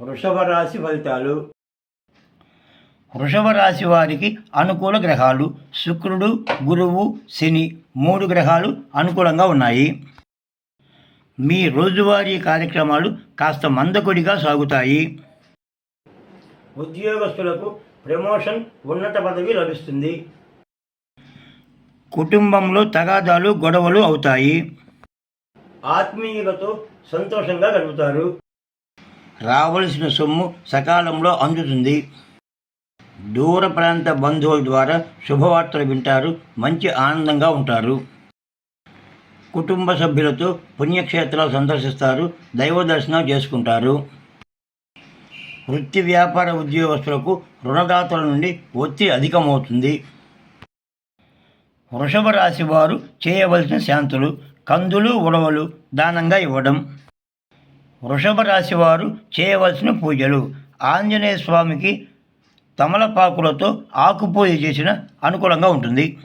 వృషభ రాశి ఫలితాలు? వృషభ రాశి వారికి అనుకూల గ్రహాలు శుక్రుడు గురువు శని మూడు గ్రహాలు అనుకూలంగా ఉన్నాయి. మీ రోజువారీ కార్యక్రమాలు కాస్త మందకొడిగా సాగుతాయి. ఉద్యోగస్తులకు ప్రమోషన్ ఉన్నత పదవి లభిస్తుంది. కుటుంబంలో తగాదాలు గొడవలు అవుతాయి. ఆత్మీయులతో సంతోషంగా గడుపుతారు. రావలసిన సొమ్ము సకాలంలో అందుతుంది. దూర ప్రాంత బంధువుల ద్వారా శుభవార్తలు వింటారు మంచి ఆనందంగా ఉంటారు. కుటుంబ సభ్యులతో పుణ్యక్షేత్రాలు సందర్శిస్తారు దైవ దర్శనం చేసుకుంటారు. వృత్తి వ్యాపార ఉద్యోగస్తులకు రుణదాతల నుండి ఒత్తిడి అధికమవుతుంది. వృషభ రాశి వారు చేయవలసిన శాంతులు కందులు ఉడవలు దానంగా ఇవ్వడం. వృషభ రాశి వారు చేయవలసిన పూజలు. ఆంజనేయ స్వామికి తమలపాకులతో ఆకుపూజ చేసిన అనుకూలంగా ఉంటుంది.